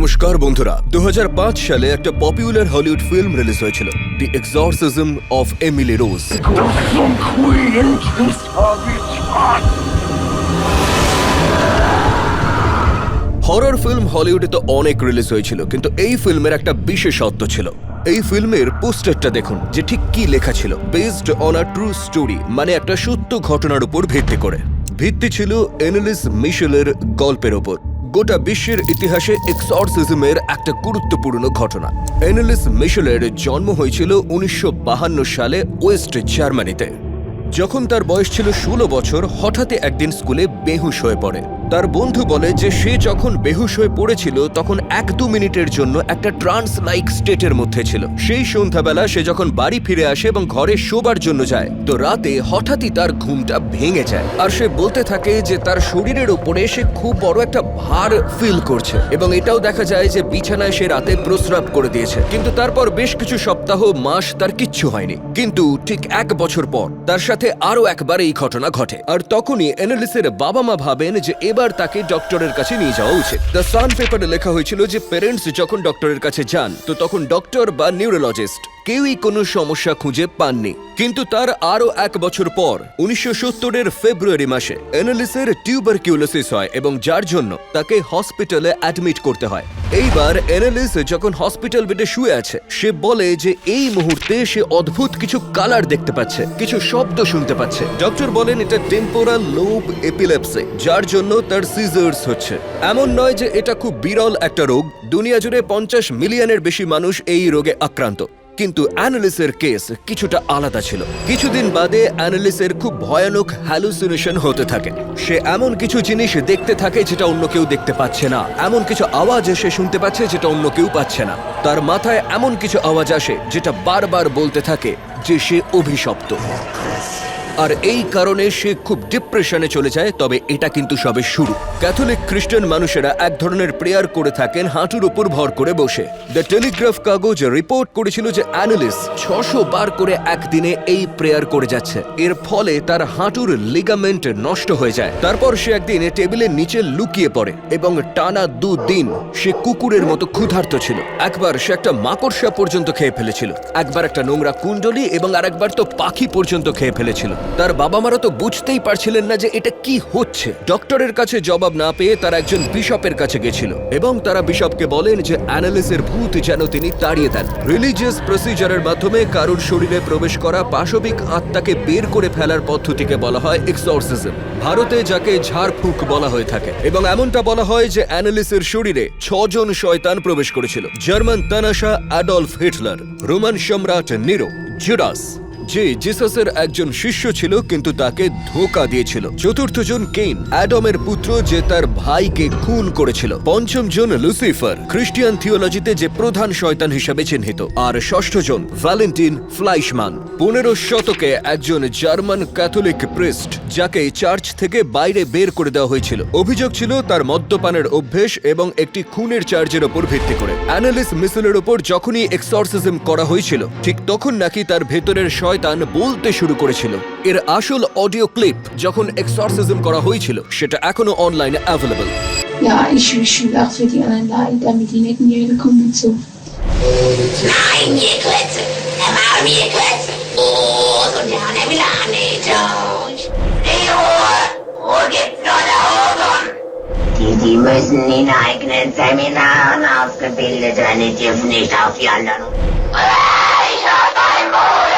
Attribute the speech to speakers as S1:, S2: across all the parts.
S1: নমস্কার বন্ধুরা। দু হাজার পাঁচ সালে একটা পপুলার হলিউড ফিল্ম রিলিজ হয়েছিল
S2: the exorcism of Emily Rose.
S1: Horror film হলিউডে তো অনেক রিলিজ হয়েছিল, কিন্তু এই ফিল্মের একটা বিশেষত্ব ছিল। এই ফিল্মের পোস্টারটা দেখুন, যে ঠিক কি লেখা ছিল। Based on a true story মানে একটা সত্য ঘটনার উপর ভিত্তি করে। ভিত্তি ছিল এনালিস মিশেলের গল্পের ওপর গোটা বিশ্বের ইতিহাসে এক্সর্সিজমের একটা গুরুত্বপূর্ণ ঘটনা। এনালিস মিশেলের জন্ম হয়েছিল উনিশশো সালে ওয়েস্ট জার্মানিতে। যখন তার বয়স ছিল ষোলো বছর হঠাৎ একদিন স্কুলে বেহুশ হয়ে পড়ে। তার বন্ধু বলে যে সে যখন বেহুশ হয়ে পড়েছিল, তখন এক দু মিনিটের জন্য একটা ট্রান্স লাইক স্টেটের মধ্যে ছিল। সেই সন্ধ্যাবেলা সে যখন বাড়ি ফিরে আসে এবং ঘরে শোবার জন্য যায়, তো রাতে হঠাৎই তার ঘুমটা ভেঙে যায়। আর সে বলতে থাকে যে তার শরীরের উপরে সে খুব বড় একটা ভার ফিল করছে এবং এটাও দেখা যায় যে বিছানায় সে রাতে প্রস্রাব করে দিয়েছে। কিন্তু তারপর বেশ কিছু সপ্তাহ, মাস তার কিচ্ছু হয়নি। কিন্তু ঠিক এক বছর পর তার সাথে আরও একবার এই ঘটনা ঘটে। আর তখনই এনালিসের বাবা মা ভাবেন যে এবার তাকে ডক্টরের কাছে নিয়ে যাওয়া উচিত। দ্য সান পেপারে লেখা হয়েছিল যে পেরেন্টস যখন ডক্টরের কাছে যান, তো তখন ডক্টর বা নিউরোলজিস্ট কেউই কোনো সমস্যা খুঁজে পাননি। কিন্তু তার আরও এক বছর পর, উনিশশো সত্তরের ফেব্রুয়ারি মাসে এনালিসের টিউবারকিউলোসিস হয় এবং যার জন্য তাকে হসপিটালে অ্যাডমিট করতে হয়। এইবার এনালিস যখন হসপিটাল বেডে শুয়ে আছে, সে বলে যে এই মুহূর্তে সে অদ্ভুত কিছু কালার দেখতে পাচ্ছে, কিছু শব্দ শুনতে পাচ্ছে। ডক্টর বলেন এটা টেম্পোরাল লোব এপিলেপসি, যার জন্য তার সিজার্স হচ্ছে। এমন নয় যে এটা খুব বিরল একটা রোগ, দুনিয়া জুড়ে পঞ্চাশ মিলিয়নের বেশি মানুষ এই রোগে আক্রান্ত। কিন্তু অ্যানালিসের কেস কিছুটা আলাদা ছিল। কিছুদিন বাদে অ্যানালিসের খুব ভয়ানক হ্যালুসিনেশন হতে থাকে। সে এমন কিছু জিনিস দেখতে থাকে যেটা অন্য কেউ দেখতে পাচ্ছে না। এমন কিছু আওয়াজ সে শুনতে পাচ্ছে যেটা অন্য কেউ পাচ্ছে না। তার মাথায় এমন কিছু আওয়াজ আসে যেটা বারবার বলতে থাকে যে সে অভিশপ্ত। আর এই কারণে সে খুব ডিপ্রেশনে চলে যায়, তবে এটা কিন্তু সবে শুরু। ক্যাথলিক খ্রিস্টান মানুষেরা এক ধরনের প্রেয়ার করে থাকেন, হাঁটুর উপর ভর করে বসে। দ্য টেলিগ্রাফ কাগজ রিপোর্ট করেছিল যে অ্যানালিস ছশো বার করে একদিনে এই প্রেয়ার করে যাচ্ছে। এর ফলে তার হাঁটুর লিগামেন্ট নষ্ট হয়ে যায়। তারপর সে একদিন টেবিলের নিচে লুকিয়ে পড়ে এবং টানা দুদিন সে কুকুরের মতো ক্ষুধার্ত ছিল। একবার সে একটা মাকড়সা পর্যন্ত খেয়ে ফেলেছিল। একবার একটা নোংরা কুণ্ডলি এবং আরেকবার তো পাখি পর্যন্ত খেয়ে ফেলেছিল। তার বাবা মারা তো বুঝতেই পারছিলেন না যে এটা কি হচ্ছে। ডক্টরের কাছে জবাব না পেয়ে তারা একজন বিশপের কাছে গেছিল এবং তারা বিশপকে বলেন যে অ্যানালিসের ভূত যেন তিনি তাড়িয়ে দেন। রিলিজিয়াস প্রসিজারের মাধ্যমে কারুর শরীরে প্রবেশ করা পাশবিক আত্মাকে বের করে ফেলার পদ্ধতিকে বলা হয় এক্সর্সিজম ভারতে যাকে ঝাড়ফুঁক বলা হয়ে থাকে এবং এমনটা বলা হয় যে অ্যানালিসের শরীরে ছজন শয়তান প্রবেশ করেছিল। জার্মান তানাশা অ্যাডলফ হিটলার, রোমান সম্রাট নিরো, জুডাস। যে জিসাসের একজন শিষ্য ছিল, কিন্তু তাকে ধোকা দিয়েছিল। চতুর্থ জন কেইন, অ্যাডমের পুত্র যে তার ভাইকে খুন করেছিল। পঞ্চম জন লুসিফার, খ্রিস্টিয়ান থিওলজিতে যে প্রধান শয়তান হিসেবে চিহ্নিত। আর ষষ্ঠ জন ভ্যালেন্টিন ফ্লাইশমান। পনেরো শতকে একজন জার্মান ক্যাথলিক প্রিস্ট, যাকে চার্চ থেকে বাইরে বের করে দেওয়া হয়েছিল। অভিযোগ ছিল তার মদ্যপানের অভ্যেস এবং একটি খুনের চার্জের ওপর ভিত্তি করে। অ্যানালিস মিসেলের ওপর যখনই এক্সর্সিজম করা হয়েছিল, ঠিক তখন নাকি তার ভেতরের শয়তান বলতে শুরু করেছিল এর আসল অডিও ক্লিপ যখন এক্সর্সিজম করা হয়েছিল সেটা এখনও অনলাইনে
S3: available die!
S4: Er! Oh, müssen in eigenen Seminaren ausgebildet werden, die dürfen nicht auf die anderen. Ah, Ich hab ein Bruder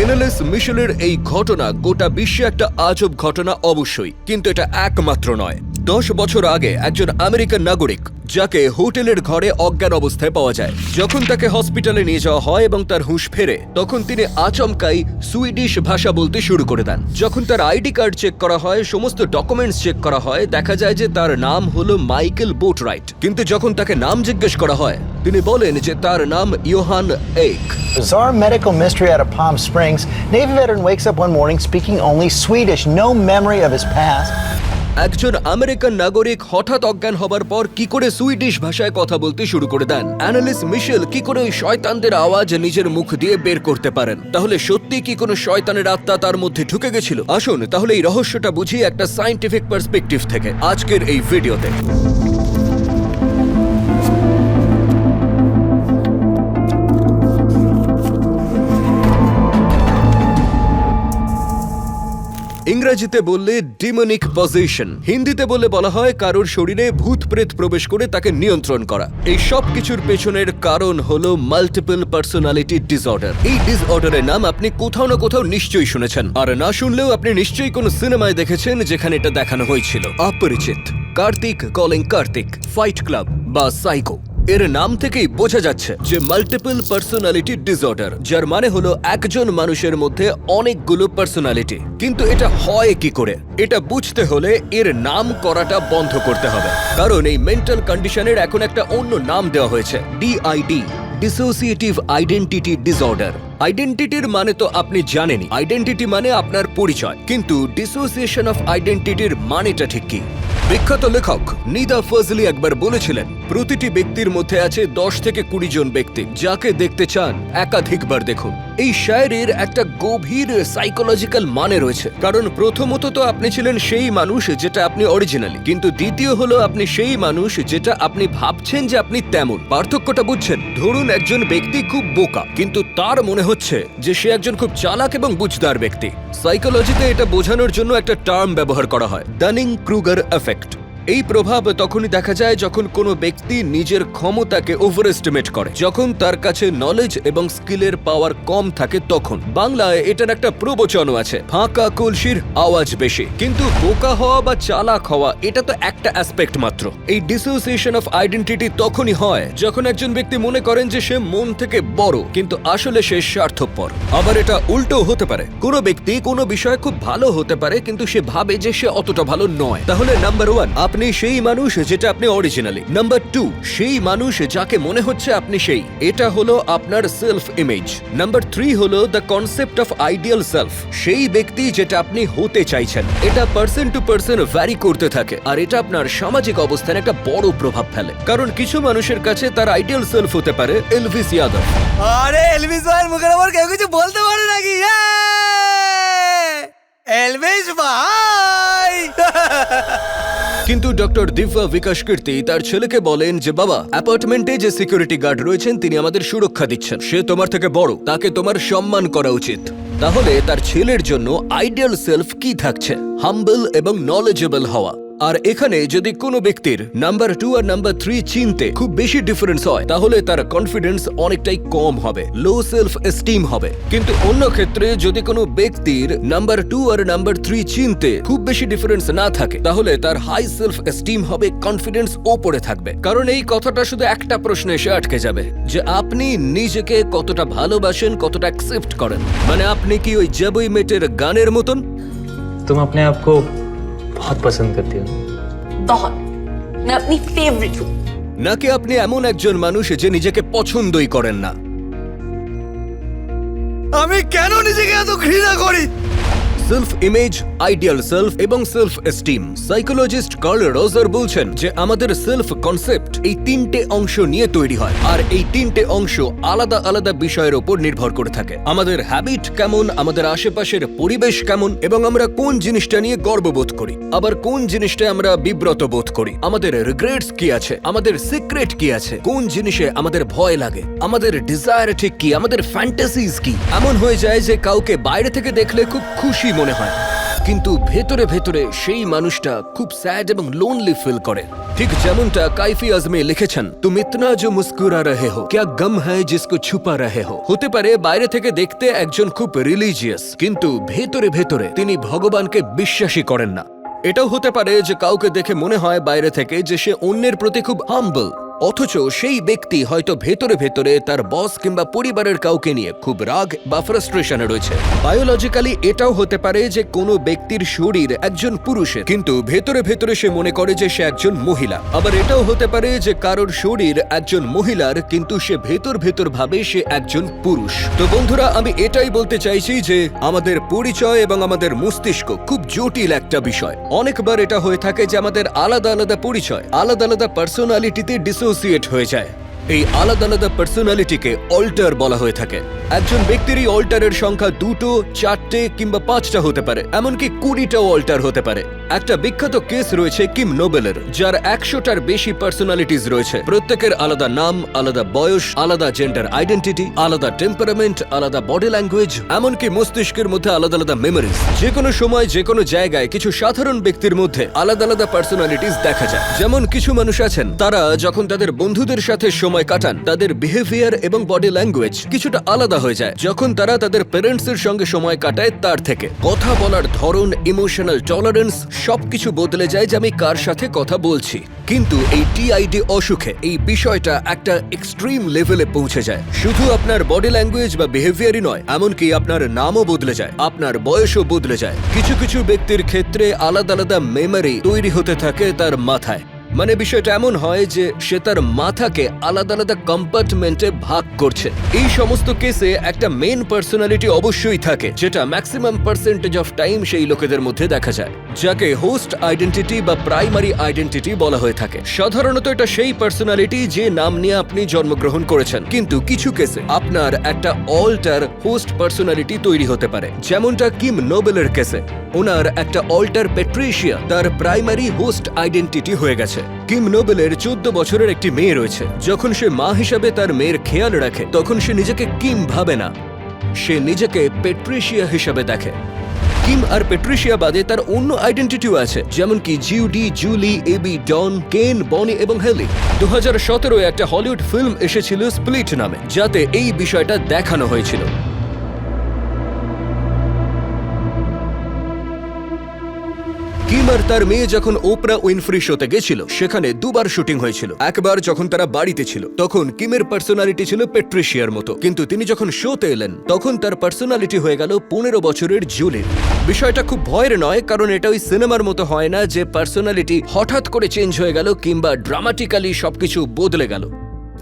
S1: Anneliese মিশনের এই ঘটনা গোটা বিশ্বে একটা আজব ঘটনা অবশ্যই কিন্তু এটা একমাত্র নয়। দশ বছর আগে একজন আমেরিকান নাগরিক যাকে হোটেলের ঘরে অজ্ঞান অবস্থায় পাওয়া যায় যখন তাকে হসপিটালে নিয়ে যাওয়া হয় এবং তার হুঁশ ফেরে তখন তিনি আচমকাই সুইডিশ ভাষা বলতে শুরু করে দেন যখন তার আইডি কার্ড চেক করা হয় সমস্ত ডকুমেন্টস চেক করা হয় দেখা যায় যে তার নাম হলো মাইকেল বোটরাইট কিন্তু যখন তাকে নাম জিজ্ঞেস করা হয় তিনি বলেন যে তার নাম ইয়োহান এক
S5: Bizarre medical mystery out of Palm Springs. Navy veteran wakes up one morning speaking only Swedish, no memory of his past.
S1: একজন আমেরিকান নাগরিক হঠাৎ অজ্ঞান হবার পর কি করে সুইডিশ ভাষায় কথা বলতে শুরু করে দেন? অ্যানালিস্ট মিশেল, কি করে ওই শয়তানদের আওয়াজ নিজের মুখ দিয়ে বের করতে পারেন? তাহলে সত্যি কি কোনো শয়তানের আত্মা তার মধ্যে ঢুকে গেছিল? আসুন, তাহলে এই রহস্যটা বুঝি একটা সাইন্টিফিক পার্সপেক্টিভ থেকে আজকের এই ভিডিওতে ইংরেজিতে বললে ডিমনিক পজিশন হিন্দিতে বলে বলা হয় কারোর শরীরে ভূত প্রেত প্রবেশ করে তাকে নিয়ন্ত্রণ করা। এই সব কিছুর পেছনের কারণ হলো মাল্টিপল পার্সোনালিটি ডিসঅর্ডার এই ডিসঅর্ডারের নাম আপনি কোথাও না কোথাও নিশ্চয়ই শুনেছেন। আর না শুনলেও আপনি নিশ্চয়ই কোনো সিনেমায় দেখেছেন যেখানে এটা দেখানো হয়েছিল। অপরিচিত। Kartik calling Kartik fight club বা সাইকো এর নাম থেকেই বোঝা যাচ্ছে যে মাল্টিপল পার্সোনালিটি ডিসঅর্ডার যার মানে হলো একজন মানুষের মধ্যে অনেকগুলো পার্সোনালিটি কিন্তু এটা হয় কি করে? এটা বুঝতে হলে এর নাম করাটা বন্ধ করতে হবে। কারণ এই মেন্টাল কন্ডিশনের এখন একটা অন্য নাম দেওয়া হয়েছে ডিআইডি ডিসোসিয়েটিভ আইডেন্টিটি ডিসঅর্ডার আইডেন্টিটির মানে তো আপনি জানেনই। আইডেন্টিটি মানে আপনার পরিচয়। কিন্তু ডিসোসিয়েশন অফ আইডেন্টিটির মানেটা ঠিক কি? বিখ্যাত লেখক নিদা ফজলি একবার বলেছিলেন, প্রতিটি ব্যক্তির মধ্যে আছে দশ থেকে কুড়ি জন ব্যক্তি, যাকে দেখতে চান একাধিকবার দেখুন। এই শায়েরির একটা গভীর সাইকোলজিক্যাল মানে রয়েছে। কারণ প্রথমত তো আপনি ছিলেন সেই মানুষ যেটা আপনি অরিজিনালি কিন্তু দ্বিতীয় হলো আপনি সেই মানুষ যেটা আপনি ভাবছেন যে আপনি তেমন। পার্থক্যটা বুঝছেন? ধরুন একজন ব্যক্তি খুব বোকা, কিন্তু তার মনে হচ্ছে যে সে একজন খুব চালাক এবং বুঝদার ব্যক্তি। সাইকোলজিতে এটা বোঝানোর জন্য একটা টার্ম ব্যবহার করা হয় ডানিং ক্রুগার এফেক্ট এই প্রভাব তখনই দেখা যায় যখন কোনো ব্যক্তি নিজের ক্ষমতাকে ওভার এস্টিমেট করে। যখন তার কাছে নলেজ এবং স্কিলের পাওয়ার কম থাকে তখন। বাংলায় এটার একটা প্রবচনও আছে, ফাঁকা কলসির আওয়াজ বেশি। কিন্তু বোকা হওয়া বা চালাক হওয়া, এটা তো একটা অ্যাসপেক্ট মাত্র। এই ডিসোসিয়েশন অফ আইডেন্টিটি তখনই হয় যখন একজন ব্যক্তি মনে করেন যে সে মন থেকে বড়, কিন্তু আসলে সে স্বার্থপর। আবার এটা উল্টো হতে পারে। কোনো ব্যক্তি কোনো বিষয়ে খুব ভালো হতে পারে, কিন্তু সে ভাবে যে সে অতটা ভালো নয়। তাহলে নাম্বার ওয়ান আপনি সেই মানুষ যেটা আপনি অরিজিনালি নাম্বার টু সেই মানুষ যাকে মনে হচ্ছে আপনি সেই। এটা হলো আপনার সেলফ ইমেজ নাম্বার থ্রি হলো the concept of ideal self সেই ব্যক্তি যেটা আপনি হতে চাইছেন। এটা পার্সন টু পার্সন ভ্যারি করতে থাকে। আর এটা আপনার সামাজিক অবস্থানে একটা বড় প্রভাব ফেলে। কারণ কিছু মানুষের কাছে তার আইডিয়াল সেলফ হতে পারে এলভিস ইয়াদব
S6: আরে এলভিস ভাইয়ের মুখের ওপর কেউ কিছু বলতে পারে নাকি? ইয়ে! এলভিস ভাই!
S1: কিন্তু ডক্টর দিব্যা বিকাশ কীর্তি তার ছেলেকে বলেন যে, বাবা, অ্যাপার্টমেন্টে যে সিকিউরিটি গার্ড রয়েছেন, তিনি আমাদের সুরক্ষা দিচ্ছেন। সে তোমার থেকে বড়, তাকে তোমার সম্মান করা উচিত। তাহলে তার ছেলের জন্য আইডিয়াল সেলফ কি থাকছে? হাম্বল এবং নলেজেবল হওয়া। আর এখানে যদি কোনো ব্যক্তির নাম্বার টু আর নাম্বার থ্রি চিনতে খুব বেশি ডিফারেন্স হয় তাহলে তার কনফিডেন্স অনেকটাই কম হবে লো সেলফ এস্টিম হবে কিন্তু অন্য ক্ষেত্রে যদি কোনো ব্যক্তির নাম্বার টু আর নাম্বার থ্রি চিনতে খুব বেশি ডিফারেন্স না থাকে তাহলে তার হাই সেলফ এস্টিম হবে কনফিডেন্স ওপরে থাকবে কারণ এই কথাটা শুধু একটা প্রশ্নে এসে আটকে যাবে যে আপনি নিজেকে কতটা ভালোবাসেন কতটা অ্যাকসেপ্ট করেন মানে আপনি কি ওই জবই মেটের গানের মতন
S7: तुम अपने आप को बहुत पसंद करती हो
S8: बहुत मैं अपनी फेवरेट हूँ
S1: নাকি আপনি এমন একজন মানুষ যে নিজেকে পছন্দই করেন না
S6: আমি কেন নিজেকে এত ঘৃণা করি
S1: সেলফ ইমেজ আইডিয়াল সেলফ এবং self esteem psychologist Carl Roger বলছেন যে আমাদের সেলফ কনসেপ্ট এই তিনটে অংশ নিয়ে তৈরি হয় আর এই তিনটে অংশ আলাদা আলাদা বিষয়ের উপর নির্ভর করে থাকে। আমাদের হ্যাবিট কেমন, আমাদের আশেপাশের পরিবেশ কেমন এবং আমরা কোন জিনিসটা নিয়ে গর্ববোধ করি? আবার কোন জিনিসটা আমরা বিব্রত বোধ করি? আমাদের রিগ্রেটস কি আছে? আমাদের সিক্রেট কি আছে? কোন জিনিসে আমাদের ভয় লাগে? আমাদের ডিজায়ার ঠিক কি? আমাদের ফ্যান্টাসিজ কি? এমন হয়ে যায় যে কাউকে বাইরে থেকে দেখলে খুব খুশি মনে হয়। কিন্তু ভেতরে ভেতরে সেই মানুষটা খুব স্যাড এবং লোনলি ফিল করে। ঠিক যেমনটা কাইফি আজমে লিখেছেন, তুম ইতনা যে মুস্কুরা রহে হো, ক্যা গম হ্যায় জিসকো ছুপা রহে হো। হতে পারে বাইরে থেকে দেখতে একজন খুব রিলিজিয়াস কিন্তু ভেতরে ভেতরে তিনি ভগবানকে বিশ্বাসী করেন না। এটাও হতে পারে যে কাউকে দেখে মনে হয় বাইরে থেকে যে সে অন্যের প্রতি খুব হাম্বল অথচ সেই ব্যক্তি হয়তো ভেতরে ভেতরে তার বস কিংবা পরিবারের কাউকে নিয়ে খুব রাগ বা ফ্রাস্ট্রেশনে রয়েছে। বায়োলজিক্যালি এটাও হতে পারে যে কোনো ব্যক্তির শরীর একজন পুরুষের, কিন্তু ভেতরে ভেতরে সে মনে করে যে সে একজন মহিলা। আবার এটাও হতে পারে যে কারোর শরীর একজন মহিলার, কিন্তু সে ভেতর ভেতর ভাবে সে একজন পুরুষ। তো বন্ধুরা, আমি এটাই বলতে চাইছি যে আমাদের পরিচয় এবং আমাদের মস্তিষ্ক খুব জটিল একটা বিষয়। অনেকবার এটা হয়ে থাকে যে আমাদের আলাদা আলাদা পরিচয়, আলাদা আলাদা পার্সোনালিটিতে ডিসোসিয়েট হয়ে যায়। এই আলাদা আলাদা পার্সোনালিটিকে অল্টার বলা হয়ে থাকে। একজন ব্যক্তির এই অল্টারের সংখ্যা দুটো, চারটে কিংবা পাঁচটা হতে পারে। এমনকি কুড়িটাও অল্টার হতে পারে। একটা বিখ্যাত কেস রয়েছে কিম নোবেলের, যার একশোটার বেশি পার্সোনালিটিস রয়েছে। প্রত্যেকের আলাদা নাম, আলাদা বয়স, আলাদা জেন্ডার আইডেন্টিটি আলাদা টেম্পারামেন্ট আলাদা বডি ল্যাঙ্গুয়েজ এমনকি মস্তিষ্কের মধ্যে আলাদা আলাদা মেমোরিজ যে কোনো সময় যে কোনো জায়গায় কিছু সাধারণ ব্যক্তির মধ্যে আলাদা আলাদা পার্সোনালিটিস দেখা যায়। যেমন কিছু মানুষ আছেন, তারা যখন তাদের বন্ধুদের সাথে সময় কাটান, তাদের বিহেভিয়ার এবং বডি ল্যাঙ্গুয়েজ কিছুটা আলাদা হয়ে যায়। যখন তারা তাদের প্যারেন্টসের সঙ্গে সময় কাটায়, তার থেকে। কথা বলার ধরন ইমোশনাল টলারেন্স সবকিছু বদলে যায় যে আমি কার সাথে কথা বলছি। কিন্তু এই টিআইডি অসুখে এই বিষয়টা একটা এক্সট্রিম লেভেলে পৌঁছে যায়। শুধু আপনার বডি ল্যাঙ্গুয়েজ বা বিহেভিয়ারই নয়, এমনকি আপনার নামও বদলে যায়, আপনার বয়সও বদলে যায়। কিছু কিছু ব্যক্তির ক্ষেত্রে আলাদা আলাদা মেমরি তৈরি হতে থাকে তার মাথায়। মানে বিষয়টা এমন হয় যে সে তার মাথাকে আলাদা আলাদা কম্পার্টমেন্টে ভাগ করছে। এই সমস্ত কেসে একটা মেন পার্সোনালিটি অবশ্যই থাকে, যেটা ম্যাক্সিমাম পার্সেন্টেজ অফ টাইম সেই লোকেদের মধ্যে দেখা যায়, যাকে হোস্ট আইডেন্টিটি বা প্রাইমারি আইডেন্টিটি বলা হয়ে থাকে। সাধারণত এটা সেই পার্সোনালিটি যে নাম নিয়ে আপনি জন্মগ্রহণ করেছেন। কিন্তু কিছু কেসে আপনার একটা অল্টার হোস্ট পার্সোনালিটি তৈরি হতে পারে। যেমনটা কিম নোবেলের কেসে ওনার একটা অল্টার পেট্রিশিয়া তার প্রাইমারি হোস্ট আইডেন্টিটি হয়ে গেছে। কিম নোবেলের চোদ্দ বছরের একটি মেয়ে রয়েছে। যখন সে মা হিসাবে তার মেয়ের খেয়াল রাখে, তখন সে নিজেকে কিম ভাবে না। সে নিজেকে পেট্রিশিয়া হিসাবে দেখে। কিম আর পেট্রিশিয়া বাদে তার অন্য আইডেন্টিটিও আছে, যেমন কি জিউডি, জুলি, এবি, ডন, কেন, বনি এবং হেলি। দু হাজার একটা হলিউড ফিল্ম এসেছিল স্প্লিট নামে, যাতে এই বিষয়টা দেখানো হয়েছিল। আর তার মেয়ে যখন ওপরা উইনফ্রি শোতে গেছিল সেখানে দুবার শুটিং হয়েছিল একবার যখন তারা বাড়িতে ছিল তখন কিমের পার্সোনালিটি ছিল পেট্রিশিয়ার মতো কিন্তু তিনি যখন শোতে এলেন তখন তার পার্সোনালিটি হয়ে গেল পনেরো বছরের জুলির বিষয়টা খুব ভয়ের নয় কারণ এটা ওই সিনেমার মতো হয় না যে পার্সোনালিটি হঠাৎ করে চেঞ্জ হয়ে গেল কিংবা ড্রামাটিক্যালি সবকিছু বদলে গেল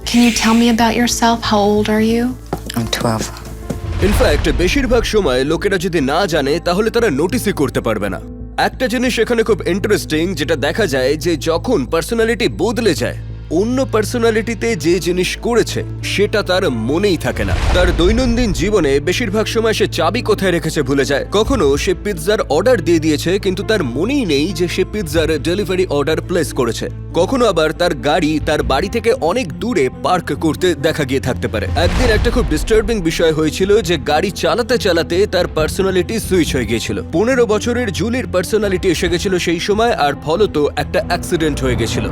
S9: Can you tell me about yourself? How old are you?
S10: I'm 12.
S1: In fact বেশিরভাগ সময় লোকেরা যদি না জানে তাহলে তারা নোটিসই করতে পারবে না একটা জিনিস এখানে খুব ইন্টারেস্টিং যেটা দেখা যায় যে যখন পার্সোনালিটি বদলে যায় অন্য পার্সোনালিটিতে যে জিনিস করেছে, সেটা তার মনেই থাকে না। তার দৈনন্দিন জীবনে বেশিরভাগ সময় সে চাবি কোথায় রেখেছে ভুলে যায়। কখনো সে পিৎজার অর্ডার দিয়ে দিয়েছে, কিন্তু তার মনেই নেই যে সে পিৎজার ডেলিভারি অর্ডার প্লেস করেছে। কখনো আবার তার গাড়ি তার বাড়ি থেকে অনেক দূরে পার্ক করতে দেখা গিয়ে থাকতে পারে। একদিন একটা খুব ডিস্টার্বিং বিষয় হয়েছিল যে গাড়ি চালাতে চালাতে তার পার্সোনালিটি সুইচ হয়ে গিয়েছিল। পনেরো বছরের জুলির পার্সোনালিটি এসে গেছিল সেই সময়, আর ফলত একটা অ্যাক্সিডেন্ট হয়ে গেছিল।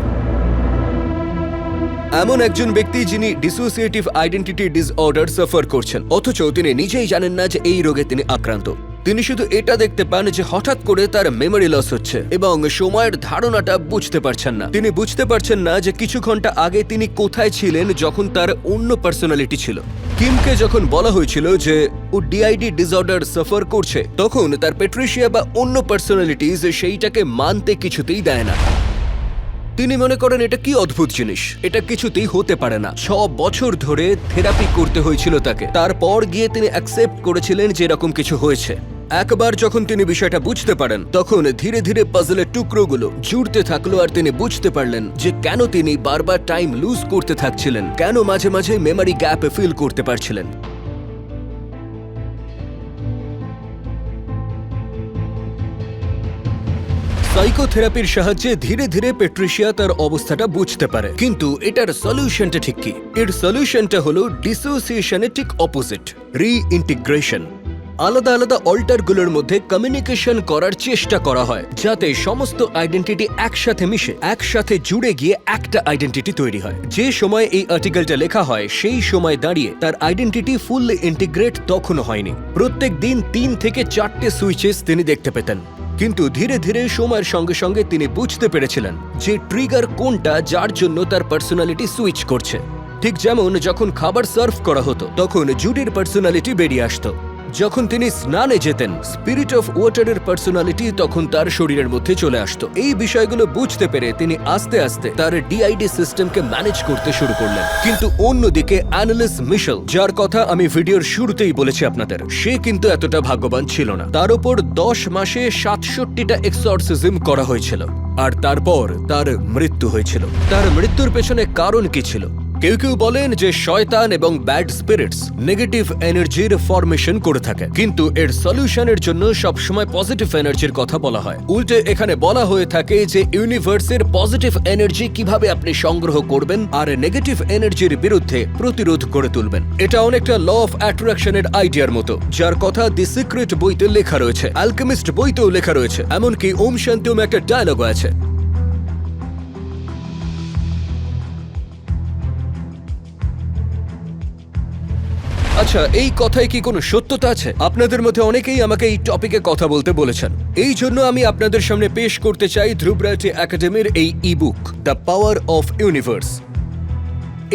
S1: এমন একজন ব্যক্তি যিনি ডিসোসিয়েটিভ আইডেন্টিটি ডিসঅর্ডার সাফার করছেন। অথচ তিনি নিজেই জানেন না যে এই রোগে তিনি আক্রান্ত। তিনি শুধু এটা দেখতে পান যে হঠাৎ করে তার মেমোরি লস হচ্ছে এবং সময়ের ধারণাটা বুঝতে পারছেন না। তিনি বুঝতে পারছেন না যে কিছু ঘণ্টা আগে তিনি কোথায় ছিলেন যখন তার অন্য পার্সোনালিটি ছিল। কিমকে যখন বলা হয়েছিল যে ও ডিআইডি ডিসঅর্ডার সাফার করছে, তখন তার পেট্রিশিয়া বা অন্য পার্সোনালিটিজ সেইটাকে মানতে কিছুতেই দেয় না। তিনি মনে করেন এটা কি অদ্ভুত জিনিস? এটা কিছুতেই হতে পারে না। ছ বছর ধরে থেরাপি করতে হয়েছিল তাকে। তারপর গিয়ে তিনি অ্যাকসেপ্ট করেছিলেন যে এরকম কিছু হয়েছে। একবার যখন তিনি বিষয়টা বুঝতে পারেন, তখন ধীরে ধীরে পাজলের টুকরোগুলো জুড়তে থাকল আর তিনি বুঝতে পারলেন যে কেন তিনি বারবার টাইম লুজ করতে থাকছিলেন, কেন মাঝে মাঝে মেমারি গ্যাপ ফিল করতে পারছিলেন। সাইকোথেরাপির সাহায্যে ধীরে ধীরে পেট্রিশিয়া তার অবস্থাটা বুঝতে পারে। কিন্তু এটার সলিউশনটা ঠিক কি? এর সলিউশনটা হলো ডিসোসিয়েশনের ঠিক অপোজিট রিইন্টিগ্রেশন আলাদা আলাদা অল্টারগুলোর মধ্যে কমিউনিকেশন করার চেষ্টা করা হয়, যাতে সমস্ত আইডেন্টিটি একসাথে মিশে, একসাথে জুড়ে গিয়ে একটা আইডেন্টিটি তৈরি হয়। যে সময় এই আর্টিকেলটা লেখা হয়, সেই সময় দাঁড়িয়ে তার আইডেন্টিটি ফুললি ইন্টিগ্রেট তখনও হয়নি। প্রত্যেক দিন তিন থেকে চারটে সুইচেস তিনি দেখতে পেতেন। কিন্তু ধীরে ধীরে সময়ের সঙ্গে সঙ্গে তিনি বুঝতে পেরেছিলেন যে ট্রিগার কোনটা যার জন্য তার পার্সোনালিটি সুইচ করছে। ঠিক যেমন যখন খাবার সার্ভ করা হতো, তখন জুডির পার্সোনালিটি বেরিয়ে আসতো। যখন তিনি স্নানে যেতেন স্পিরিট অফ ওয়াটারের পার্সোনালিটি তখন তার শরীরের মধ্যে চলে আসতো। এই বিষয়গুলো বুঝতে পেরে তিনি আস্তে আস্তে তার ডিআইডি সিস্টেমকে ম্যানেজ করতে শুরু করলেন। কিন্তু অন্যদিকে অ্যানালিস মিশেল যার কথা আমি ভিডিওর শুরুতেই বলেছি আপনাদের, সে কিন্তু এতটা ভাগ্যবান ছিল না। তার উপর দশ মাসে সাতষট্টিটা এক্সরসিজম করা হয়েছিল। আর তারপর তার মৃত্যু হয়েছিল। তার মৃত্যুর পেছনে কারণ কি ছিল? কেউ কেউ বলেন যে শয়তান এবং ব্যাড স্পিরিটস নেগেটিভ এনার্জির ফরমেশন করে থাকে। কিন্তু এর সলিউশনের জন্য সবসময় পজিটিভ এনার্জির কথা বলা হয়। উল্টে এখানে বলা হয়ে থাকে যে ইউনিভার্সের পজিটিভ এনার্জি কীভাবে আপনি সংগ্রহ করবেন আর নেগেটিভ এনার্জির বিরুদ্ধে প্রতিরোধ করে তুলবেন। এটা অনেকটা ল অফ অ্যাট্রাকশনের আইডিয়ার মতো, যার কথা দি সিক্রেট বইতে লেখা রয়েছে। অ্যালকেমিস্ট বইতেও লেখা রয়েছে। এমনকি ওম শান্তি ওম একটা ডায়লগ আছে। আচ্ছা এই কথায় কি কোনো সত্যতা আছে? আপনাদের মধ্যে অনেকেই আমাকে এই টপিকে কথা বলতে বলেছেন। এই জন্য আমি আপনাদের সামনে পেশ করতে চাই ধ্রুবরায়টি একাডেমির এই ebook the power of universe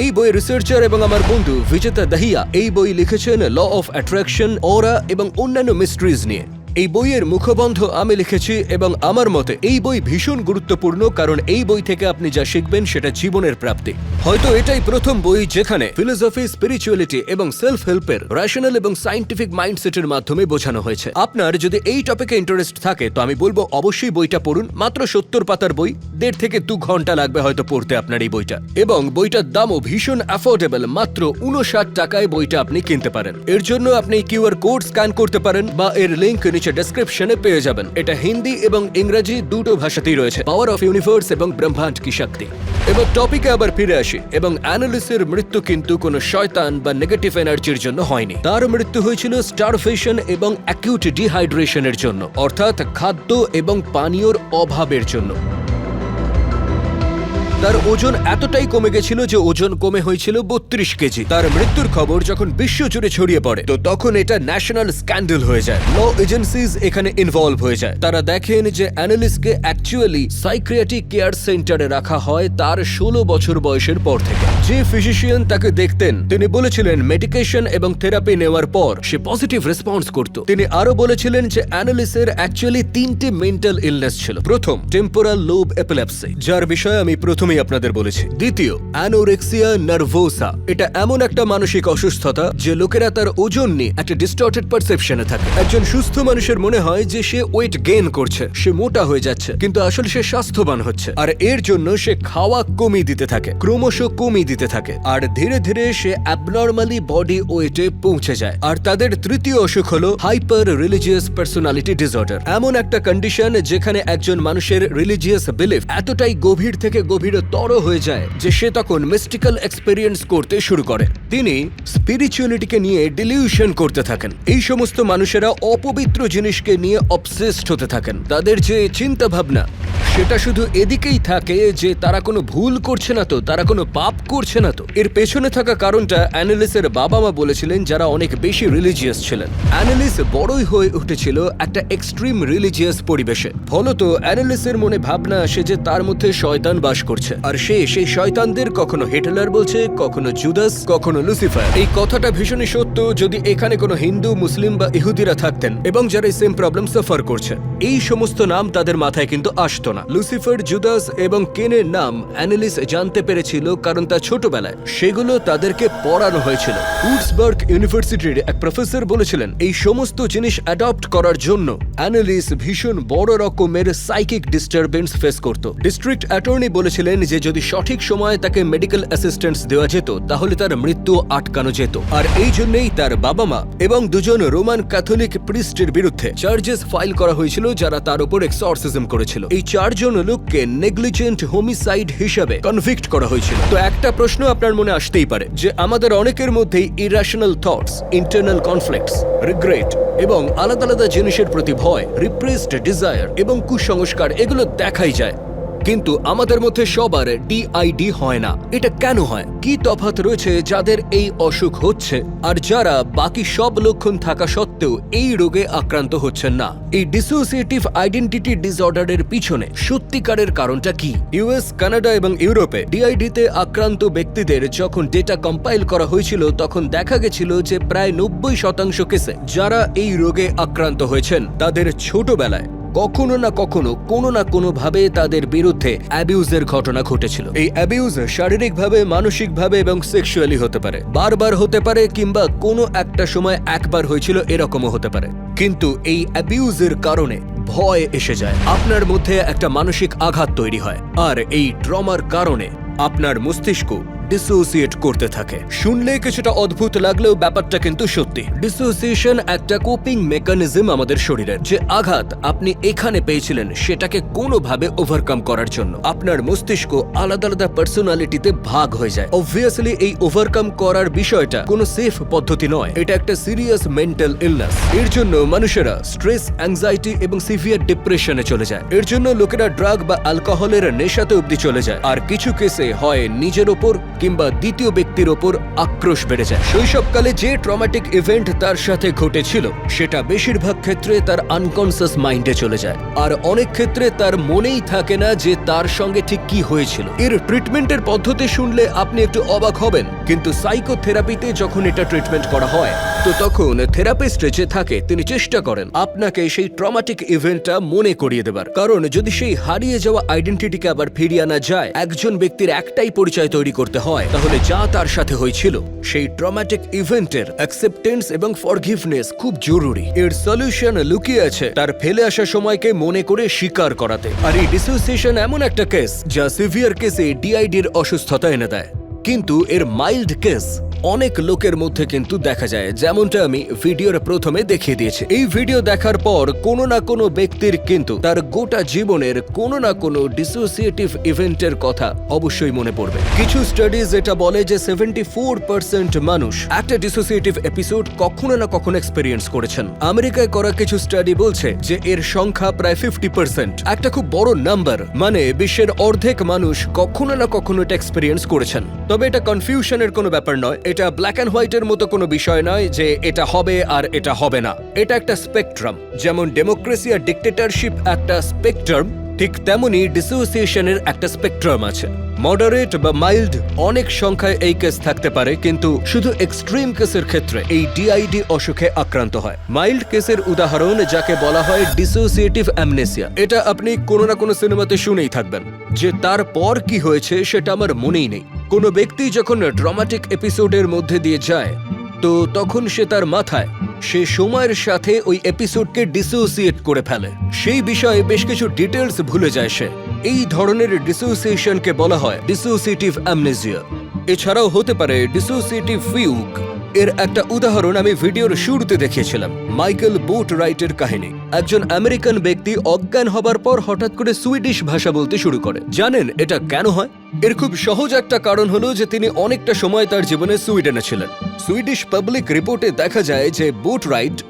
S1: এই বই রিসার্চার এবং আমার বন্ধু বিজেতা দাহিয়া এই বই লিখেছেন ল অফ অ্যাট্রাকশন অরা এবং অন্যান্য মিস্ট্রিজ নিয়ে। এই বইয়ের মুখবন্ধ আমি লিখেছি এবং আমার মতে এই বই ভীষণ গুরুত্বপূর্ণ কারণ এই বই থেকে আপনি যা শিখবেন সেটা জীবনের প্রাপ্তি। হয়তো এটাই প্রথম বই যেখানে ফিলোসফি স্পিরিচুয়ালিটি এবং সেলফ হেল্পের রেশনাল এবং সাইন্টিফিক মাইন্ডসেটের মাধ্যমে বোঝানো হয়েছে। আপনার যদি এই টপিকে ইন্টারেস্ট থাকে, তো আমি বলব অবশ্যই বইটা পড়ুন। মাত্র সত্তর পাতার বই, দেড় থেকে দু ঘণ্টা লাগবে হয়তো পড়তে আপনার এই বইটা। এবং বইটার দামও ভীষণ অ্যাফোর্ডেবল মাত্র উনষাট টাকায় বইটা আপনি কিনতে পারেন। এর জন্য আপনি কিউআর কোড স্ক্যান করতে পারেন বা এর লিংক নিচে ডেসক্রিপশনে পেয়ে যাবেন। এটা হিন্দি এবং ইংরেজি দুটো ভাষাতেই রয়েছে। পাওয়ার অফ ইউনিভার্স এবং ব্রহ্মাণ্ড কি শক্তি? এবার টপিকে আবার ফিরে আসি এবং অ্যানালিসের মৃত্যু কিন্তু কোনো শয়তান বা নেগেটিভ এনার্জির জন্য হয়নি। তার মৃত্যু হয়েছিল স্টারফেশন এবং অ্যাকিউট ডিহাইড্রেশনের জন্য, অর্থাৎ খাদ্য এবং পানীয়র অভাবের জন্য। তার ওজন এতটাই কমে গেছিল যে ওজন কমে হয়েছিল বত্রিশ কেজি। তার মৃত্যুর খবর যখন বিশ্ব জুড়ে ছড়িয়ে পড়ে, তো তখন এটা ন্যাশনাল স্ক্যান্ডেল হয়ে যায়। ল এজেন্সিজ এখানে ইনভলভ হয়ে যায়। তারা দেখেন যে অ্যানালিস্টকে অ্যাকচুয়ালি সাইক্রিয়াটিক কেয়ার সেন্টারে রাখা হয় তার ষোলো বছর বয়সের পর থেকে। যে ফিজিশিয়ান তাকে দেখতেন, তিনি বলেছিলেন মেডিকেশন এবং থেরাপি নেওয়ার পর সে পজিটিভ রেসপন্স করত। তিনি আরও বলেছিলেন যে অ্যানালিসের অ্যাকচুয়ালি তিনটে মেন্টাল ইলনেস ছিল। প্রথম টেম্পোরাল লোব এপিলেপসি যার বিষয়ে আমি প্রথমেই আপনাদের বলেছি। দ্বিতীয় অ্যানোরেক্সিয়া নার্ভোসা এটা এমন একটা মানসিক অসুস্থতা যে লোকেরা তার ওজন নিয়ে একটা ডিস্টর্টেড পারসেপশনে থাকে। একজন সুস্থ মানুষের মনে হয় যে সে ওয়েট গেইন করছে, সে মোটা হয়ে যাচ্ছে, কিন্তু আসলে সে স্বাস্থ্যবান হচ্ছে। আর এর জন্য সে খাওয়া কমিয়ে দিতে থাকে, ক্রমশ কমিয়ে দিতে থাকে। আর ধীরে ধীরে সে অ্যাবনর্মালি বডি ওয়েটে পৌঁছে যায়। আর তাদের তৃতীয় অসুখ হলো হাইপার রিলিজিয়াস পার্সোনালিটি ডিসঅর্ডার এমন একটা কন্ডিশন যেখানে একজন মানুষের রিলিজিয়াস বিলিফ এতটাই গভীর থেকে গভীরতর হয়ে যায় যে সে তখন মিস্টিক্যাল এক্সপেরিয়েন্স করতে শুরু করে। তিনি স্পিরিচুয়ালিটিকে নিয়ে ডিলিউশন করতে থাকেন। এই সমস্ত মানুষেরা অপবিত্র জিনিসকে নিয়ে অবসেসড হতে থাকেন। তাদের যে চিন্তা ভাবনা সেটা শুধু এদিকেই থাকে যে তারা কোনো ভুল করছে না তো, তারা কোনো পাপ করছে না তো। এর পেছনে থাকা কারণটা অ্যানালিসের বাবা মা বলেছিলেন যারা অনেক বেশি রিলিজিয়াস ছিলেন। অ্যানালিস বড়ই হয়ে উঠেছিল একটা এক্সট্রিম রিলিজিয়াস পরিবেশে। ফলত অ্যানালিসের মনে ভাবনা আসে যে তার মধ্যে শয়তান বাস করছে। আর সে সেই শয়তানদের কখনো হিটলার বলছে, কখনো জুদাস, কখনো লুসিফার এই কথাটা ভীষণই সত্য যদি এখানে কোনো হিন্দু, মুসলিম বা ইহুদিরা থাকতেন এবং যারা এই সেম প্রবলেম সাফার করছে। এই সমস্ত নাম তাদের মাথায় কিন্তু আসতো না। লুসিফার জুদাস এবং কেনের নাম অ্যানালিস জানতে পেরেছিল কারণ তার ছোটবেলায়। সেগুলো তাদেরকে পড়ানো হয়েছিল। উডসবার্গ ইউনিভার্সিটির এক প্রফেসর বলেছিলেন, এই সমস্ত জিনিস অ্যাডপ্ট করার জন্য অ্যানালিস ভীষণ বড় রকমের সাইকিক ডিস্টারবেন্স ফেস করত। ডিস্ট্রিক্ট অ্যাটর্নি বলেছিলেন যে, যদি সঠিক সময়ে তাকে মেডিকেল অ্যাসিস্ট্যান্স দেওয়া যেত, তাহলে তার মৃত্যু আটকানো যেত। আর এই জন্যই তার বাবা মা এবং দুজন রোমান ক্যাথলিক প্রিস্টের বিরুদ্ধে চার্জেস ফাইল করা হয়েছিল, যারা তার উপর এক্সঅর্সিজম করেছিল। এই চারজন লোককে নেগলিজেন্ট হোমিসাইড হিসাবে কনভিক্ট করা হয়েছিল। তো একটা প্রশ্ন আপনার মনে আসতেই পারে, যে আমাদের অনেকের মধ্যেই irrational thoughts internal conflicts regret এবং আলাদা আলাদা জিনিসের প্রতি ভয় রিপ্রেসড ডিজায়ার এবং কুসংস্কার, এগুলো দেখাই যায়। কিন্তু আমাদের মধ্যে সবার ডিআইডি হয় না। এটা কেন হয়? কি তফাত রয়েছে যাদের এই অসুখ হচ্ছে? আর যারা বাকি সব লক্ষণ থাকা সত্ত্বেও এই রোগে আক্রান্ত হচ্ছেন না? এই ডিসোসিয়েটিভ আইডেন্টিটি ডিসঅর্ডারের পিছনে সত্যিকারের কারণটা কি? ইউএস কানাডা এবং ইউরোপে ডিআইডিতে আক্রান্ত ব্যক্তিদের যখন ডেটা কম্পাইল করা হয়েছিল, তখন দেখা গেছিল যে প্রায় নব্বই শতাংশ কেসে যারা এই রোগে আক্রান্ত হয়েছেন, তাদের ছোটবেলায় কখনো না কখনো, কোনো না কোনো ভাবে তাদের বিরুদ্ধে অ্যাবিউজের ঘটনা ঘটেছিল। এই অ্যাবিউজ শারীরিকভাবে, মানসিকভাবে এবং সেক্সুয়ালি হতে পারে। বারবার হতে পারে কিংবা কোনো একটা সময় একবার হয়েছিল এরকমও হতে পারে। কিন্তু এই অ্যাবিউজের কারণে ভয় এসে যায়। আপনার মধ্যে একটা মানসিক আঘাত তৈরি হয়। আর এই ট্রমার কারণে আপনার মস্তিষ্ক ডিসোসিয়েট করতে থাকে। শুনলে কিছুটা অদ্ভুত লাগলেও ব্যাপারটা কিন্তু সত্যি। ডিসোসিয়েশন একটা কোপিং মেকানিজম আমাদের শরীরের। যে আঘাত আপনি এখানে পেয়েছিলেন, সেটাকে কোনোভাবে ওভারকাম করার জন্য। আপনার মস্তিষ্ক আলাদা আলাদা পার্সোনালিটিতে ভাগ হয়ে যায়। অবভিয়াসলি এই ওভারকাম করার বিষয়টা কোনো সেফ পদ্ধতি নয়। এটা একটা সিরিয়াস মেন্টাল ইলনেস এর জন্য মানুষেরা স্ট্রেস অ্যাংজাইটি এবং সিভিয়ার ডিপ্রেশনে চলে যায়। এর জন্য লোকেরা ড্রাগ বা অ্যালকোহলের নেশাতে অব্দি চলে যায়। আর কিছু কেসে হয় নিজের ওপর কিংবা দ্বিতীয় ব্যক্তির ওপর আক্রোশ বেড়ে যায়। শৈশবকালে যে ট্রমাটিক ইভেন্ট তার সাথে ঘটেছিল, সেটা বেশিরভাগ ক্ষেত্রে তার আনকনসিয়াস মাইন্ডে চলে যায়। আর অনেক ক্ষেত্রে তার মনেই থাকে না যে তার সঙ্গে ঠিক কি হয়েছিল। এর ট্রিটমেন্টের পদ্ধতি শুনলে আপনি একটু অবাক হবেন। কিন্তু সাইকোথেরাপিতে যখন এটা ট্রিটমেন্ট করা হয়, তো তখন থেরাপিস্ট যে থাকে, তিনি চেষ্টা করেন আপনাকে সেই ট্রমাটিক ইভেন্টটা মনে করিয়ে দেবার। কারণ যদি সেই হারিয়ে যাওয়া আইডেন্টিটিকে আবার ফিরিয়ে আনা যায়, একজন ব্যক্তির একটাই পরিচয় তৈরি করতে হয়, তাহলে যা তার সাথে হয়েছিল, সেই ট্রমাটিক ইভেন্টের অ্যাকসেপ্টেন্স এবং ফরগিভনেস খুব জরুরি। এর সলিউশন লুকিয়ে আছে তার ফেলে আসা সময়কে মনে করে স্বীকার করাতে। আর এই ডিসোসিয়েশন এমন একটা কেস যা সিভিয়ার কেসে ডিআইডির অসুস্থতা এনে দেয়। কিন্তু এর মাইল্ড কেস অনেক লোকের মধ্যে কিন্তু দেখা যায়, যেমনটা আমি ভিডিওর প্রথমে দেখিয়ে দিয়েছি। এই ভিডিও দেখার পর কোনো না কোনো ব্যক্তির কিন্তু তার গোটা জীবনের কোনো না কোনো ডিসোসিয়েটিভ ইভেন্টের কথা অবশ্যই মনে পড়বে। কিছু স্টাডিজ এটা বলে যে সেভেন্টি ফোর পার্সেন্ট মানুষ একটা ডিসোসিয়েটিভ এপিসোড কখনো না কখনো এক্সপেরিয়েন্স করেছেন। আমেরিকায় করা কিছু স্টাডি বলছে যে এর সংখ্যা প্রায় ফিফটি পার্সেন্ট একটা খুব বড় নাম্বার মানে বিশ্বের অর্ধেক মানুষ কখনো না কখনো এটা এক্সপেরিয়েন্স করেছেন। তবে এটা কনফিউশনের কোনো ব্যাপার নয়। এটা ব্ল্যাক অ্যান্ড হোয়াইটের মতো কোনো বিষয় নয় যে এটা হবে আর এটা হবে না। এটা একটা স্পেকট্রাম যেমন ডেমোক্রেসি আর ডিক্টেটরশিপ একটা স্পেকট্রাম ঠিক তেমনই ডিসোসিয়েশনের একটা স্পেকট্রাম আছে। মডারেট বা মাইল্ড অনেক সংখ্যায় এই কেস থাকতে পারে, কিন্তু শুধু এক্সট্রিম কেসের ক্ষেত্রে এই ডিআইডি অসুখে আক্রান্ত হয়। মাইল্ড কেসের উদাহরণ যাকে বলা হয় ডিসোসিয়েটিভ অ্যামনেসিয়া এটা আপনি কোনো না কোনো সিনেমাতে শুনেই থাকবেন। যে তারপর কি হয়েছে সেটা আমার মনেই নেই। কোনো ব্যক্তি যখন ড্রামাটিক এপিসোডের মধ্যে দিয়ে যায়, তো তখন সে তার মাথায়, সে সময়ের সাথে ওই এপিসোডকে ডিসোসিয়েট করে ফেলে। সেই বিষয়ে বেশ কিছু ডিটেলস ভুলে যায় সে। এই ধরনের ডিসোসিয়েশনকে বলা হয় ডিসোসিয়েটিভ অ্যামনেজিয়া এছাড়াও হতে পারে ডিসোসিয়েটিভ ফিউক এর একটা উদাহরণ আমি ভিডিওর শুরুতে দেখিয়েছিলাম, মাইকেল বোট রাইটের কাহিনী। একজন আমেরিকান ব্যক্তি অজ্ঞান হবার পর হঠাৎ করে সুইডিশ ভাষা বলতে শুরু করে। জানেন এটা কেন হয়? এর খুব সহজ একটা কারণ হলো যে তিনি অনেকটা সময় তার জীবনে সুইডেনে ছিলেন। সুইডিশ পাবলিক রিপোর্টে দেখা যায় যে বোট রাইট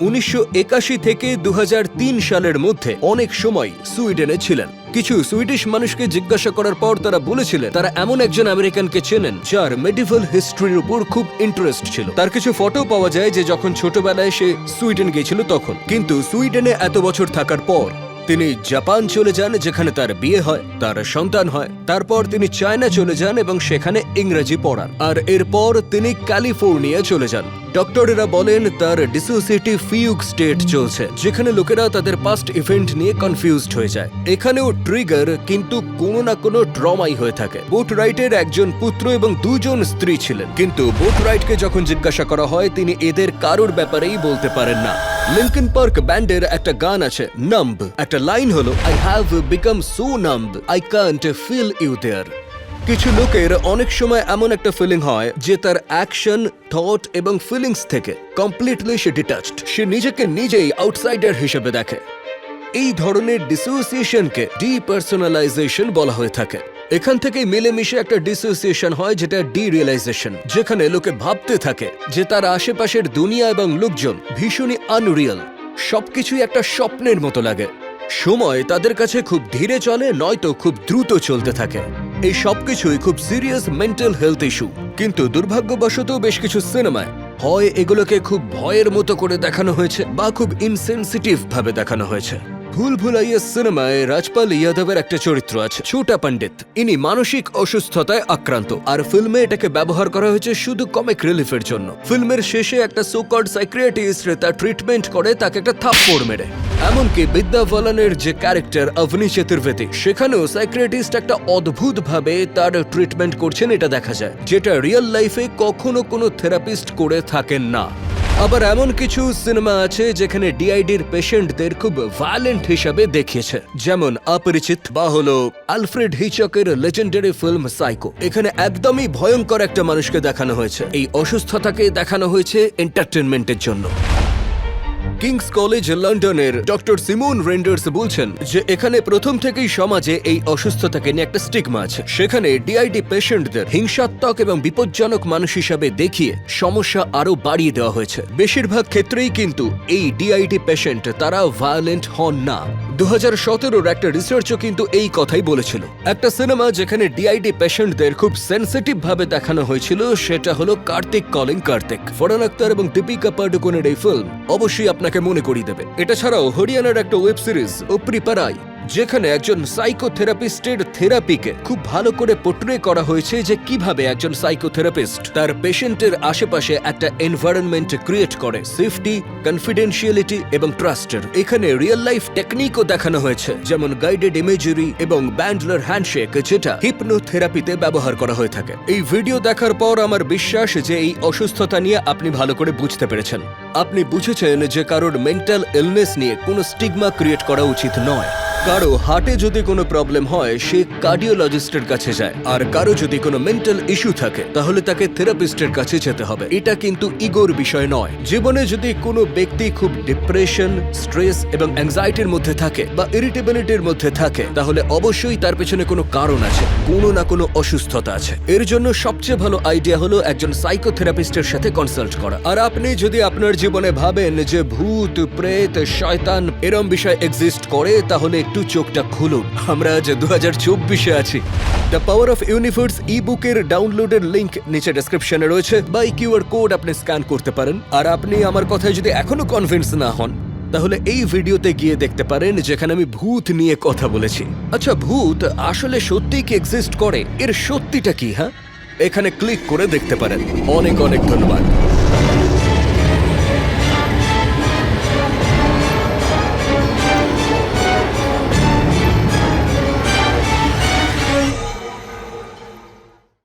S1: উনিশশো একাশি থেকে দু হাজার তিন সালের মধ্যে অনেক সময় সুইডেনে ছিলেন। কিছু সুইডিশ মানুষকে জিজ্ঞাসা করার পর তারা বলেছিলেন, তারা এমন একজন আমেরিকানকে চেনেন যার মেডিভাল হিস্ট্রির উপর খুব ইন্টারেস্ট ছিল। তার কিছু ফটো পাওয়া যায় যে যখন ছোটবেলায় সে সুইডেন গিয়েছিল তখন। কিন্তু সুইডেনে এত বছর থাকার পর তিনি জাপান চলে যান, যেখানে তার বিয়ে হয়, তার সন্তান হয়। তারপর তিনি চায়না চলে যান এবং সেখানে ইংরেজি পড়ান। আর এরপর তিনি ক্যালিফোর্নিয়া চলে যান। ডক্টরেরা বলেন, তার ডিসোসিয়েটিভ ফিউক স্টেট চলছে, যেখানে লোকেরা তাদের পাস্ট ইভেন্ট নিয়ে কনফিউজড হয়ে যায়। এখানেও ট্রিগার কিন্তু কোনো না কোনো ড্রমাই হয়ে থাকে। বোট রাইটের একজন পুত্র এবং দুজন স্ত্রী ছিলেন। কিন্তু বোট রাইটকে যখন জিজ্ঞাসা করা হয়, তিনি এদের কারোর ব্যাপারেই বলতে পারেন না। লিঙ্কন পার্ক ব্যান্ডের একটা গান আছে নাম্ব একটা লাইন হলো I have become so numb I can't feel you there কিছু লোকের অনেক সময় এমন একটা ফিলিং হয় যে তার অ্যাকশন থট এবং ফিলিংস থেকে কমপ্লিটলি সে ডিটাচড সে নিজেকে নিজেই আউটসাইডার হিসেবে দেখে। এই ধরনের ডিসোসিয়েশনকে ডিপার্সোনালাইজেশন বলা হয়ে থাকে। এখান থেকে মিলেমিশে একটা ডিসোসিয়েশন হয়, যেটা ডিরিয়েলাইজেশন যেখানে লোকে ভাবতে থাকে যে তার আশেপাশের দুনিয়া এবং লোকজন ভীষণই আনরিয়াল সবকিছুই একটা স্বপ্নের মতো লাগে। সময় তাদের কাছে খুব ধীরে চলে, নয়তো খুব দ্রুত চলতে থাকে। এই সবকিছুই খুব সিরিয়াস মেন্টাল হেলথ ইস্যু কিন্তু দুর্ভাগ্যবশত বেশ কিছু সিনেমায় হয় এগুলোকে খুব ভয়ের মতো করে দেখানো হয়েছে বা খুব ইনসেনসিটিভ ভাবে দেখানো হয়েছে। ভুল ভুলাইয়া সিনেমায় রাজপাল ইয়াদবের একটা চরিত্র আছে, ছোটা পণ্ডিত। ইনি মানসিক অসুস্থতায় আক্রান্ত। আর ফিল্মে এটাকে ব্যবহার করা হয়েছে শুধু কমিক রিলিফের জন্য। ফিল্মের শেষে একটা সুকর্ড সাইক্রিয়াটিস্ট তার ট্রিটমেন্ট করে, তাকে একটা থাপ্পড় মেরে। এমনকি বিদ্যা ফলানের যে ক্যারেক্টার অভনি চতুর্বেদী, সেখানেও সাইক্রিয়াটিস্ট একটা অদ্ভুত ভাবে তার ট্রিটমেন্ট করছেন, এটা দেখা যায়। যেটা রিয়েল লাইফে কখনো কোনো থেরাপিস্ট করে থাকেন না। আবার এমন কিছু সিনেমা আছে যেখানে ডিআইডির পেশেন্টদের খুব ভায়োলেন্ট হিসাবে দেখিয়েছে। যেমন অপরিচিত বা হলো আলফ্রেড হিচকের লেজেন্ডারি ফিল্ম সাইকো এখানে একদমই ভয়ঙ্কর একটা মানুষকে দেখানো হয়েছে। এই অসুস্থতাকে দেখানো হয়েছে এন্টারটেনমেন্টের জন্য। কিংস কলেজ লন্ডনের ডক্টর সিমন রেন্ডার্স বলছেন যে এখানে প্রথম থেকেই সমাজে এই অসুস্থতাকে নিয়ে একটা স্টিগমা আছে। সেখানে ডিআইডি পেশেন্টদের হিংসাত্মক এবং বিপজ্জনক মানুষ হিসাবে দেখিয়ে সমস্যা আরও বাড়িয়ে দেওয়া হয়েছে। বেশিরভাগ ক্ষেত্রেই কিন্তু এই ডিআইডি পেশেন্ট তারা ভায়োলেন্ট হন না। দু হাজার সতেরোর একটা রিসার্চও কিন্তু এই কথাই বলেছিল। একটা সিনেমা যেখানে ডিআইডি পেশেন্টদের খুব সেন্সিটিভ ভাবে দেখানো হয়েছিল, সেটা হলো কার্তিক কলিং কার্তিক। ফরান আক্তার এবং দীপিকা পাডুকোনের এই ফিল্ম অবশ্যই আপনাকে মনে করিয়ে দেবে। এটা ছাড়াও হরিয়ানার একটা ওয়েব সিরিজ ওপ্রি পারাই যেখানে একজন সাইকোথেরাপিস্টের থেরাপিকে খুব ভালো করে পোট্রে করা হয়েছে যে কীভাবে একজন সাইকোথেরাপিস্ট তার পেশেন্টের আশেপাশে একটা এনভায়রনমেন্ট ক্রিয়েট করে সেফটি কনফিডেন্সিয়ালিটি এবং ট্রাস্টের এখানে রিয়েল লাইফ টেকনিকও দেখানো হয়েছে, যেমন গাইডেড ইমেজারি এবং ব্যান্ডলার হ্যান্ডশেক যেটা হিপনোথেরাপিতে ব্যবহার করা হয়ে থাকে। এই ভিডিও দেখার পর আমার বিশ্বাস যে এই অসুস্থতা নিয়ে আপনি ভালো করে বুঝতে পেরেছেন। আপনি বুঝেছেন যে কারোর মেন্টাল ইলনেস নিয়ে কোনো স্টিগমা ক্রিয়েট করা উচিত নয়। কারও হার্টে যদি কোনো প্রবলেম হয়, সে কার্ডিওলজিস্টের কাছে যায়। আর কারও যদি কোনো মেন্টাল ইস্যু থাকে, তাহলে তাকে থেরাপিস্টের কাছে যেতে হবে। এটা কিন্তু ইগোর বিষয় নয়। জীবনে যদি কোনো ব্যক্তি খুব ডিপ্রেশন, স্ট্রেস এবং অ্যাংজাইটির মধ্যে থাকে বা ইরিটেবিলিটির মধ্যে থাকে, তাহলে অবশ্যই তার পেছনে কোনো কারণ আছে, কোনো না কোনো অসুস্থতা আছে। এর জন্য সবচেয়ে ভালো আইডিয়া হলো একজন সাইকোথেরাপিস্টের সাথে কনসাল্ট করা। আর আপনি যদি আপনার জীবনে ভাবেন যে ভূত, প্রেত, শয়তান এরম বিষয় এক্সিস্ট করে, তাহলে একটু চোখটা খুলুন। আমরা আজ দু হাজার চব্বিশে আছি। দ্য পাওয়ার অফ ইউনিভার্স ই বুকের ডাউনলোডের লিঙ্ক নিচে ডেসক্রিপশনে রয়েছে। বা এই কিউআর কোড আপনি স্ক্যান করতে পারেন। আর আপনি আমার কথায় যদি এখনও কনভিন্স না হন, তাহলে এই ভিডিওতে গিয়ে দেখতে পারেন যেখানে আমি ভূত নিয়ে কথা বলেছি। আচ্ছা ভূত আসলে সত্যিই কি এক্সিস্ট করে? এর সত্যিটা কি হ্যাঁ? এখানে ক্লিক করে দেখতে পারেন। অনেক অনেক ধন্যবাদ।